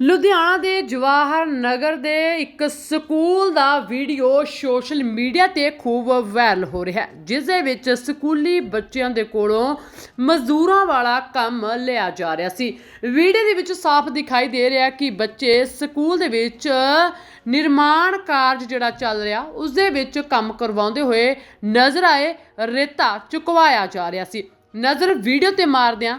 ਲੁਧਿਆਣਾ ਦੇ ਜਵਾਹਰ ਨਗਰ ਦੇ ਇੱਕ ਸਕੂਲ ਦਾ ਵੀਡੀਓ ਸੋਸ਼ਲ ਮੀਡੀਆ ਤੇ ਖੂਬ ਵਾਇਰਲ ਹੋ ਰਿਹਾ ਹੈ, ਜਿਸ ਦੇ ਵਿੱਚ ਸਕੂਲੀ ਬੱਚਿਆਂ ਦੇ ਕੋਲੋਂ ਮਜ਼ਦੂਰਾਂ ਵਾਲਾ ਕੰਮ ਲਿਆ ਜਾ ਰਿਹਾ ਸੀ। ਵੀਡੀਓ ਦੇ ਵਿੱਚ ਸਾਫ਼ ਦਿਖਾਈ ਦੇ ਰਿਹਾ ਕਿ ਬੱਚੇ ਸਕੂਲ ਦੇ ਵਿੱਚ ਨਿਰਮਾਣ ਕਾਰਜ ਜਿਹੜਾ ਚੱਲ ਰਿਹਾ, ਉਸ ਦੇ ਵਿੱਚ ਕੰਮ ਕਰਵਾਉਂਦੇ ਹੋਏ ਨਜ਼ਰ ਆਏ, ਰੇਤਾ ਚੁਕਵਾਇਆ ਜਾ ਰਿਹਾ ਸੀ। ਨਜ਼ਰ ਵੀਡੀਓ ਤੇ ਮਾਰਦਿਆਂ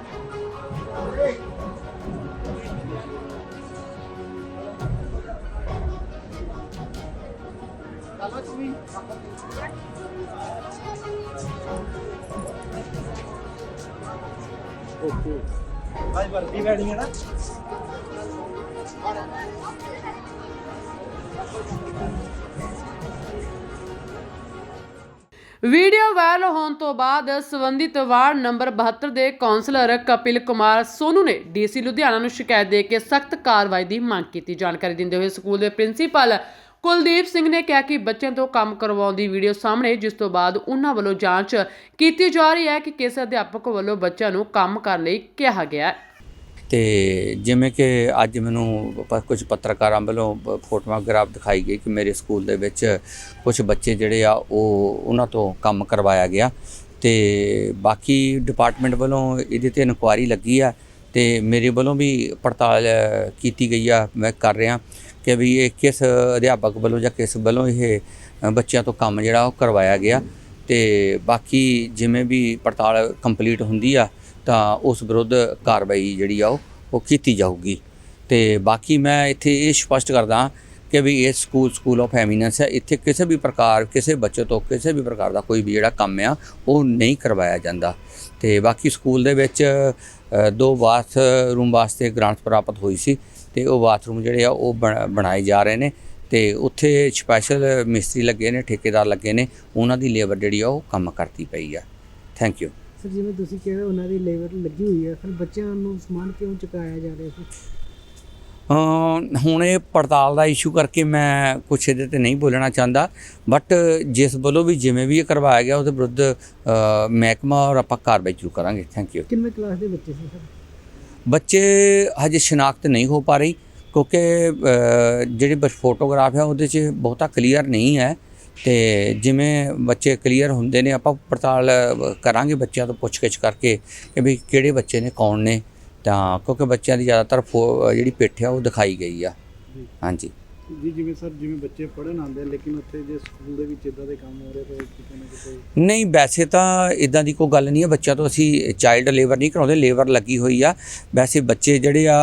ਓਕੇ ਅੱਜ ਵਰਦੀ ਵੈਣੀ ਹੈ ਨਾ ਵੀਡੀਓ ਵਾਇਰਲ ਹੋਣ ਤੋਂ ਬਾਅਦ ਸੰਬੰਧਿਤ ਵਾਰਡ ਨੰਬਰ 72 ਦੇ ਕੌਂਸਲਰ ਕਪਿਲ ਕੁਮਾਰ ਸੋਨੂ ਨੇ ਡੀਸੀ ਲੁਧਿਆਣਾ ਨੂੰ ਸ਼ਿਕਾਇਤ ਦੇ ਕੇ ਸਖਤ ਕਾਰਵਾਈ ਦੀ ਮੰਗ ਕੀਤੀ। ਜਾਣਕਾਰੀ ਦਿੰਦੇ ਹੋਏ ਸਕੂਲ ਦੇ ਪ੍ਰਿੰਸੀਪਲ ਕੁਲਦੀਪ ਸਿੰਘ ਨੇ ਕਿਹਾ ਕਿ ਬੱਚਿਆਂ ਤੋਂ ਕੰਮ ਕਰਵਾਉਣ ਦੀ ਵੀਡੀਓ ਸਾਹਮਣੇ, ਜਿਸ ਤੋਂ ਬਾਅਦ ਉਹਨਾਂ ਵੱਲੋਂ ਜਾਂਚ ਕੀਤੀ ਜਾ ਰਹੀ ਹੈ ਕਿ ਕਿਸ ਅਧਿਆਪਕ ਵੱਲੋਂ ਬੱਚਿਆਂ ਨੂੰ ਕੰਮ ਕਰਨ ਲਈ ਕਿਹਾ ਗਿਆ ਹੈ। ਤੇ ਜਿਵੇਂ ਕਿ ਅੱਜ ਮੈਨੂੰ ਪ- ਕੁਝ ਪੱਤਰਕਾਰਾਂ ਵੱਲੋਂ ਬ- ਦਿਖਾਈ ਗਈ ਕਿ ਮੇਰੇ ਸਕੂਲ ਦੇ ਵਿੱਚ ਕੁਝ ਬੱਚੇ ਜਿਹੜੇ ਆ, ਉਹ ਉਹਨਾਂ ਤੋਂ ਕੰਮ ਕਰਵਾਇਆ ਗਿਆ ਤੇ ਬਾਕੀ ਡਿਪਾਰਟਮੈਂਟ ਵੱਲੋਂ ਇਹਦੇ ਤੇ ਇਨਕੁਆਇਰੀ ਲੱਗੀ ਆ ਤੇ ਮੇਰੇ ਵੱਲੋਂ ਵੀ ਪੜਤਾਲ ਕੀਤੀ ਗਈ ਆ, ਮੈਂ ਕਰ ਰਿਹਾ। ਕਿ ਵੀ ਇਹ ਕਿਸ ਅਧਿਆਪਕ ਵੱਲੋਂ ਜਾਂ ਕਿਸ ਵੱਲੋਂ ਇਹ ਬੱਚਿਆਂ ਤੋਂ ਕੰਮ ਜਿਹੜਾ ਉਹ ਕਰਵਾਇਆ ਗਿਆ। ਤੇ ਬਾਕੀ ਜਿਵੇਂ ਵੀ ਪੜਤਾਲ ਕੰਪਲੀਟ ਹੁੰਦੀ ਆ, ਤਾਂ ਉਸ ਵਿਰੁੱਧ ਕਾਰਵਾਈ ਜਿਹੜੀ ਆ ਉਹ ਉਹ ਕੀਤੀ ਜਾਊਗੀ। ਤੇ ਬਾਕੀ ਮੈਂ ਇੱਥੇ ਇਹ ਸਪਸ਼ਟ ਕਰਦਾ ਕਿ ਵੀ ਇਹ ਸਕੂਲ ਸਕੂਲ ਆਫ ਐਮੀਨੈਂਸ ਹੈ ਇੱਥੇ ਕਿਸੇ ਵੀ ਪ੍ਰਕਾਰ, ਕਿਸੇ ਬੱਚੇ ਤੋਂ ਕਿਸੇ ਵੀ ਪ੍ਰਕਾਰ ਦਾ ਕੋਈ ਵੀ ਜਿਹੜਾ ਕੰਮ ਆ, ਉਹ ਨਹੀਂ ਕਰਵਾਇਆ ਜਾਂਦਾ। ਤੇ ਬਾਕੀ ਸਕੂਲ ਦੇ ਵਿੱਚ ਦੋ ਬਾਥ ਰੂਮ ਵਾਸਤੇ ਗ੍ਰਾਂਟ ਪ੍ਰਾਪਤ ਹੋਈ ਸੀ। ਤੇ ਉਹ ਬਾਥਰੂਮ ਜਿਹੜੇ ਆ ਉਹ ਬਣ- ਬਣਾਏ ਜਾ ਰਹੇ ਨੇ ਤੇ ਉੱਥੇ ਸਪੈਸ਼ਲ ਮਿਸਤਰੀ ਲੱਗੇ ਨੇ ਠੇਕੇਦਾਰ ਲੱਗੇ ਨੇ ਉਹਨਾਂ ਦੀ ਲੇਬਰ ਜਿਹੜੀ ਆ ਉਹ ਕੰਮ ਕਰਦੀ ਪਈ ਆ। ਥੈਂਕ ਯੂ ਸਰ ਜਿਵੇਂ ਤੁਸੀਂ ਕਹਿ ਰਹੇ ਉਹਨਾਂ ਦੀ ਲੇਬਰ ਲੱਗੀ ਹੋਈ ਹੈ ਫਿਰ ਬੱਚਿਆਂ ਨੂੰ ਸਮਾਨ ਕਿਉਂ ਚੁਕਾਇਆ ਜਾ ਰਿਹਾ ਸੀ? ਹੁਣ ਇਹ ਪੜਤਾਲ ਦਾ ਇਸ਼ੂ ਕਰਕੇ ਮੈਂ ਕੁਛ ਇਹਦੇ ਤੇ ਨਹੀਂ ਬੋਲਣਾ ਚਾਹੁੰਦਾ ਬਟ ਜਿਸ ਵੱਲੋਂ ਵੀ ਜਿਵੇਂ ਵੀ ਇਹ ਕਰਵਾਇਆ ਗਿਆ ਉਹਦੇ ਵਿਰੁੱਧ ਮਹਿਕਮਾ ਔਰ ਆਪਾਂ ਕਾਰਵਾਈ ਜ਼ਰੂਰ ਕਰਾਂਗੇ। ਥੈਂਕ ਯੂ ਕਿੰਨੇ ਕਲਾਸ ਦੇ ਬੱਚੇ ਸੀ ਸਰ? ਬੱਚੇ ਹਜੇ ਸ਼ਨਾਖਤ ਨਹੀਂ ਹੋ ਪਾ ਰਹੀ ਕਿਉਂਕਿ ਜਿਹੜੀ ਬਸ ਫੋਟੋਗ੍ਰਾਫ ਹੈ ਉਹਦੇ 'ਚ ਬਹੁਤਾ ਕਲੀਅਰ ਨਹੀਂ ਹੈ ਤੇ ਜਿਵੇਂ ਬੱਚੇ ਕਲੀਅਰ ਹੁੰਦੇ ਨੇ ਆਪਾਂ ਪੜਤਾਲ ਕਰਾਂਗੇ ਬੱਚਿਆਂ ਤੋਂ ਪੁੱਛਗਿੱਛ ਕਰਕੇ ਕਿ ਵੀ ਕਿਹੜੇ ਬੱਚੇ ਨੇ ਕੌਣ ਨੇ ਤਾਂ ਕਿਉਂਕਿ ਬੱਚਿਆਂ ਦੀ ਜ਼ਿਆਦਾਤਰ ਜਿਹੜੀ ਪਿੱਠ ਆ ਉਹ ਦਿਖਾਈ ਗਈ ਆ। ਹਾਂਜੀ। ਜੀ ਜਿਵੇਂ ਸਰ ਜਿਵੇਂ ਬੱਚੇ ਪੜਨ ਆਉਂਦੇ ਆ, ਲੇਕਿਨ ਉੱਥੇ ਜੇ ਸਕੂਲ ਦੇ ਵਿੱਚ ਇਦਾਂ ਦੇ ਕੰਮ ਹੋ ਰਹੇ ਤਾਂ ਕਿਤੇ ਨਾ ਕਿਤੇ ਨਹੀਂ ਵੈਸੇ ਤਾਂ ਇਦਾਂ ਦੀ ਕੋਈ ਗੱਲ ਨਹੀਂ ਹੈ। ਬੱਚਿਆਂ ਤੋਂ ਅਸੀਂ ਚਾਈਲਡ ਲੇਬਰ ਨਹੀਂ ਕਰਾਉਂਦੇ ਲੇਬਰ ਲੱਗੀ ਹੋਈ ਆ। ਵੈਸੇ ਬੱਚੇ ਜਿਹੜੇ ਆ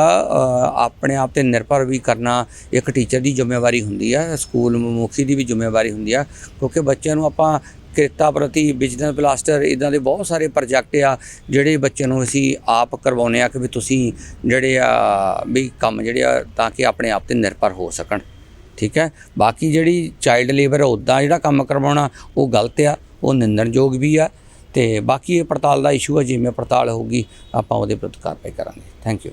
ਆਪਣੇ ਆਪ ਤੇ ਨਿਰਭਰ ਵੀ ਕਰਨਾ ਇੱਕ ਟੀਚਰ ਦੀ ਜ਼ਿੰਮੇਵਾਰੀ ਹੁੰਦੀ ਆ ਸਕੂਲ ਮੁਖੀ ਦੀ ਵੀ ਜ਼ਿੰਮੇਵਾਰੀ ਹੁੰਦੀ ਆ ਕਿਉਂਕਿ ਬੱਚਿਆਂ ਨੂੰ ਆਪਾਂ ਕਿਰਤਾ ਪ੍ਰਤੀ ਬਿਜ਼ਨਸ ਬਲਾਸਟਰ ਇਦਾਂ ਦੇ ਬਹੁਤ ਸਾਰੇ ਪ੍ਰੋਜੈਕਟ ਆ ਜਿਹੜੇ ਬੱਚਿਆਂ ਨੂੰ ਅਸੀਂ ਆਪ ਕਰਵਾਉਂਦੇ ਆ ਕਿ ਵੀ ਤੁਸੀਂ ਜਿਹੜੇ ਆ ਵੀ ਕੰਮ ਜਿਹੜੇ ਆ ਤਾਂ ਕਿ ਆਪਣੇ ਆਪ ਤੇ ਨਿਰਭਰ ਹੋ ਸਕਣ। ਠੀਕ ਹੈ? ਬਾਕੀ ਜਿਹੜੀ ਚਾਈਲਡ ਲੇਬਰ ਉਦਾਂ ਜਿਹੜਾ ਕੰਮ ਕਰਵਾਉਣਾ, ਉਹ ਗਲਤ ਆ, ਉਹ ਨਿੰਦਣਯੋਗ ਵੀ ਆ ਤੇ ਬਾਕੀ ਇਹ ਪੜਤਾਲ ਦਾ ਇਸ਼ੂ ਹੈ ਜਿਵੇਂ ਪੜਤਾਲ ਹੋਊਗੀ, ਆਪਾਂ ਉਹਦੇ ਵਿਰੁੱਧ ਕਾਰਵਾਈ ਕਰਾਂਗੇ। ਥੈਂਕ ਯੂ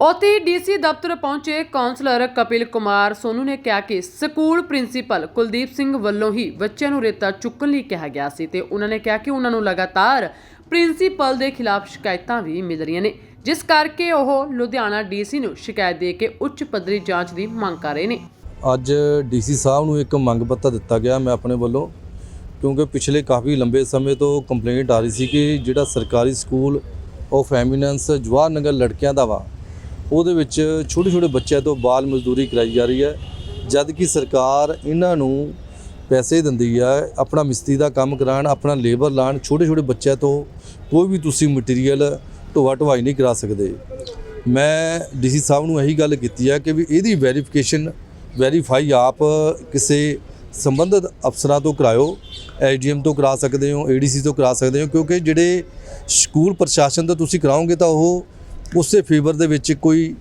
ਉੱਥੇ ਡੀਸੀ ਦਫ਼ਤਰ ਪਹੁੰਚੇ ਕਾਉਂਸਲਰ ਕਪਿਲ ਕੁਮਾਰ ਸੋਨੂ ਨੇ ਕਿਹਾ ਕਿ ਸਕੂਲ ਪ੍ਰਿੰਸੀਪਲ ਕੁਲਦੀਪ ਸਿੰਘ ਵੱਲੋਂ ਹੀ ਬੱਚਿਆਂ ਨੂੰ ਰੇਤਾ ਚੁੱਕਣ ਲਈ ਕਿਹਾ ਗਿਆ ਸੀ ਤੇ ਉਹਨਾਂ ਨੇ ਕਿਹਾ ਕਿ ਉਹਨਾਂ ਨੂੰ ਲਗਾਤਾਰ ਪ੍ਰਿੰਸੀਪਲ ਦੇ ਖਿਲਾਫ ਸ਼ਿਕਾਇਤਾਂ ਵੀ ਮਿਲ ਰਹੀਆਂ ਨੇ, ਜਿਸ ਕਰਕੇ ਉਹ ਲੁਧਿਆਣਾ ਡੀਸੀ ਨੂੰ ਸ਼ਿਕਾਇਤ ਦੇ ਕੇ ਉੱਚ ਪੱਧਰੀ ਜਾਂਚ ਦੀ ਮੰਗ ਕਰ ਰਹੇ ਨੇ। ਅੱਜ ਡੀਸੀ ਸਾਹਿਬ ਨੂੰ ਇੱਕ ਮੰਗ ਪੱਤਰ ਦਿੱਤਾ ਗਿਆ ਮੈਂ ਆਪਣੇ ਵੱਲੋਂ, ਕਿਉਂਕਿ ਪਿਛਲੇ ਕਾਫੀ ਲੰਬੇ ਸਮੇਂ ਤੋਂ ਕੰਪਲੇਂਟ ਆ ਰਹੀ ਸੀ ਕਿ ਜਿਹੜਾ ਸਰਕਾਰੀ school of eminence Jawahar Nagar ਲੜਕਿਆਂ ਦਾ ਵਾ, ਉਹਦੇ ਵਿੱਚ ਛੋਟੇ ਛੋਟੇ ਬੱਚਿਆਂ ਤੋਂ ਬਾਲ ਮਜ਼ਦੂਰੀ ਕਰਾਈ ਜਾ ਰਹੀ ਹੈ, ਜਦ ਕਿ ਸਰਕਾਰ ਇਹਨਾਂ ਨੂੰ ਪੈਸੇ ਦਿੰਦੀ ਹੈ, ਆਪਣਾ ਮਿਸਤਰੀ ਦਾ ਕੰਮ ਕਰਾਉਣ, ਆਪਣਾ ਲੇਬਰ ਲਾਣ ਛੋਟੇ ਛੋਟੇ ਬੱਚਿਆਂ ਤੋਂ ਕੋਈ ਵੀ ਤੁਸੀਂ ਮਟੀਰੀਅਲ ਢੋਆ ਢਵਾਈ ਨਹੀਂ ਕਰਾ ਸਕਦੇ। ਮੈਂ ਡੀਸੀ ਸਾਹਿਬ ਨੂੰ ਇਹੀ ਗੱਲ ਕੀਤੀ ਹੈ ਕਿ ਵੀ ਇਹਦੀ ਵੈਰੀਫਿਕੇਸ਼ਨ ਵੈਰੀਫਾਈ ਆਪ ਕਿਸੇ ਸੰਬੰਧਿਤ ਅਫਸਰਾਂ ਤੋਂ ਕਰਾਇਓ ਐਸਡੀਐਮ ਤੋਂ ਕਰਾ ਸਕਦੇ ਹੋ ਏਡੀਸੀ ਤੋਂ ਕਰਾ ਸਕਦੇ ਹੋ, ਕਿਉਂਕਿ ਜਿਹੜੇ ਸਕੂਲ ਪ੍ਰਸ਼ਾਸਨ ਤੋਂ ਤੁਸੀਂ ਕਰਾਓਗੇ ਤਾਂ ਉਹ ਉਸੇ ਫੇਵਰ ਦੇ ਵਿੱਚ ਕੋਈ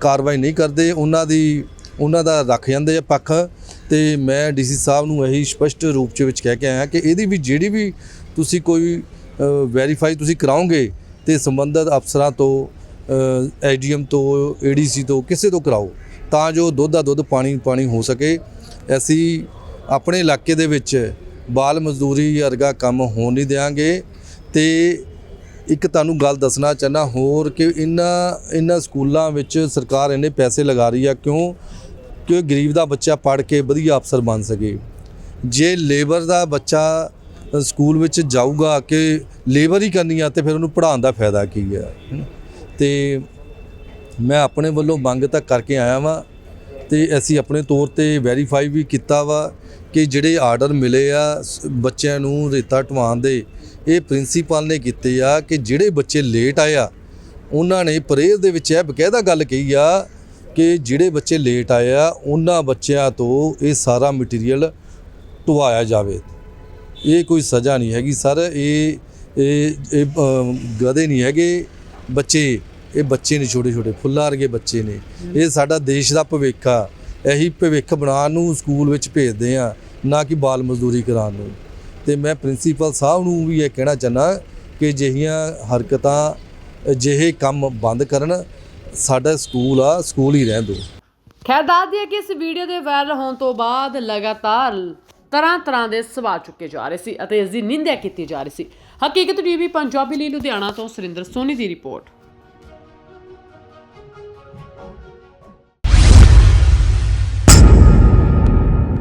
ਕਾਰਵਾਈ ਨਹੀਂ ਕਰਦੇ, ਉਹਨਾਂ ਦੀ, ਉਹਨਾਂ ਦਾ ਰੱਖ ਜਾਂਦੇ ਆ ਪੱਖ। ਤੇ ਮੈਂ ਡੀਸੀ ਸਾਹਿਬ ਨੂੰ ਇਹੀ ਸਪਸ਼ਟ ਰੂਪ ਚ ਵਿੱਚ ਕਹਿ ਕੇ ਆਇਆ ਕਿ ਇਹਦੀ ਵੀ ਜਿਹੜੀ ਵੀ ਤੁਸੀਂ ਕੋਈ ਵੈਰੀਫਾਈ ਤੁਸੀਂ ਕਰਾਓਗੇ ਤੇ ਸੰਬੰਧਿਤ ਅਫਸਰਾਂ ਤੋਂ ਐਡੀਐਮ ਤੋਂ ਏਡੀਸੀ ਤੋਂ, ਕਿਸੇ ਤੋਂ ਕਰਾਓ। ਤਾਂ ਜੋ ਦੁੱਧ ਦਾ ਦੁੱਧ ਪਾਣੀ ਪਾਣੀ ਹੋ ਸਕੇ। ਅਸੀਂ ਆਪਣੇ ਇਲਾਕੇ ਦੇ ਵਿੱਚ ਬਾਲ ਮਜ਼ਦੂਰੀ ਵਰਗਾ ਕੰਮ ਹੋਣ ਨਹੀਂ ਦੇਵਾਂਗੇ ਤੇ ਇੱਕ ਤੁਹਾਨੂੰ ਗੱਲ ਦੱਸਣਾ ਚਾਹਨਾ ਹੋਰ ਕਿ ਇਹਨਾਂ ਇਹਨਾਂ ਸਕੂਲਾਂ ਵਿੱਚ ਸਰਕਾਰ ਇੰਨੇ ਪੈਸੇ ਲਗਾ ਰਹੀ ਆ ਕਿਉਂ? ਕਿ ਗਰੀਬ ਦਾ ਬੱਚਾ ਪੜ੍ਹ ਕੇ ਵਧੀਆ ਅਫਸਰ ਬਣ ਸਕੇ। ਜੇ ਲੇਬਰ ਦਾ ਬੱਚਾ ਸਕੂਲ ਵਿੱਚ ਜਾਊਗਾ ਕਿ ਲੇਬਰ ਹੀ ਕਰਨੀ ਆ ਤੇ ਫਿਰ ਉਹਨੂੰ ਪੜ੍ਹਾਉਣ ਦਾ ਫਾਇਦਾ ਕੀ ਹੈ ਹਮ। ਤੇ ਮੈਂ ਆਪਣੇ ਵੱਲੋਂ ਮੰਗ ਤਾਂ ਕਰਕੇ ਆਇਆ ਵਾਂ ਤੇ ਅਸੀਂ ਆਪਣੇ ਤੌਰ ਤੇ ਵੈਰੀਫਾਈ ਵੀ ਕੀਤਾ ਵਾ ਕਿ ਜਿਹੜੇ ਆਰਡਰ ਮਿਲੇ ਆ, ਸ- ਬੱਚਿਆਂ ਨੂੰ ਰੇਤਾ ਢਵਾਉਣ ਦੇ, ਇਹ ਪ੍ਰਿੰਸੀਪਲ ਨੇ ਕੀਤੇ ਆ ਕਿ ਜਿਹੜੇ ਬੱਚੇ ਲੇਟ ਆਇਆ ਉਹਨਾਂ ਨੇ ਪ੍ਰੇਅਰ ਦੇ ਵਿੱਚ ਇਹ ਬਕਾਇਦਾ ਗੱਲ ਕਹੀ ਆ ਕਿ ਜਿਹੜੇ ਬੱਚੇ ਲੇਟ ਆਏ ਆ, ਉਹਨਾਂ ਬੱਚਿਆਂ ਤੋਂ ਇਹ ਸਾਰਾ ਮਟੀਰੀਅਲ ਢਵਾਇਆ ਜਾਵੇ। ਇਹ ਕੋਈ ਸਜ਼ਾ ਨਹੀਂ ਹੈਗੀ ਸਰ, ਇਹ ਇਹ ਇਹ ਨਹੀਂ ਹੈਗੇ ਬੱਚੇ। ਇਹ ਬੱਚੇ ਨੇ, ਛੋਟੇ ਛੋਟੇ ਫੁੱਲਾਂ ਵਰਗੇ ਬੱਚੇ ਨੇ। ਇਹ ਸਾਡਾ ਦੇਸ਼ ਦਾ ਭਵਿੱਖ ਆ। ਇਹੀ ਭਵਿੱਖ ਬਣਾਉਣ ਨੂੰ ਸਕੂਲ ਵਿੱਚ ਭੇਜਦੇ ਆ, ਨਾ ਕਿ ਬਾਲ ਮਜ਼ਦੂਰੀ ਕਰਾਉਣ ਨੂੰ। ਤੇ ਮੈਂ ਪ੍ਰਿੰਸੀਪਲ ਸਾਹਿਬ ਨੂੰ ਵੀ ਇਹ ਕਹਿਣਾ ਚਾਹੁੰਦਾ ਕਿ ਜਿਹੀਆਂ ਹਰਕਤਾਂ, ਅਜਿਹੇ ਕੰਮ ਬੰਦ ਕਰਨ, ਸਾਡਾ ਸਕੂਲ ਆ, ਸਕੂਲ ਹੀ ਰਹਿਣ ਦਿਓ। ਖੈਰ, ਦੱਸ ਦਈਏ ਕਿ ਇਸ ਵੀਡੀਓ ਦੇ ਵਾਇਰਲ ਹੋਣ ਤੋਂ ਬਾਅਦ ਲਗਾਤਾਰ ਤਰ੍ਹਾਂ ਤਰ੍ਹਾਂ ਦੇ ਸਵਾਲ ਚੁੱਕੇ ਜਾ ਰਹੇ ਸੀ ਅਤੇ ਇਸ ਦੀ ਨਿੰਦਿਆ ਕੀਤੀ ਜਾ ਰਹੀ ਸੀ। ਹਕੀਕਤ ਟੀਵੀ, ਪੰਜਾਬੀ ਲਈ ਲੁਧਿਆਣਾ ਤੋਂ ਸੁਰਿੰਦਰ ਸੋਨੀ ਦੀ ਰਿਪੋਰਟ।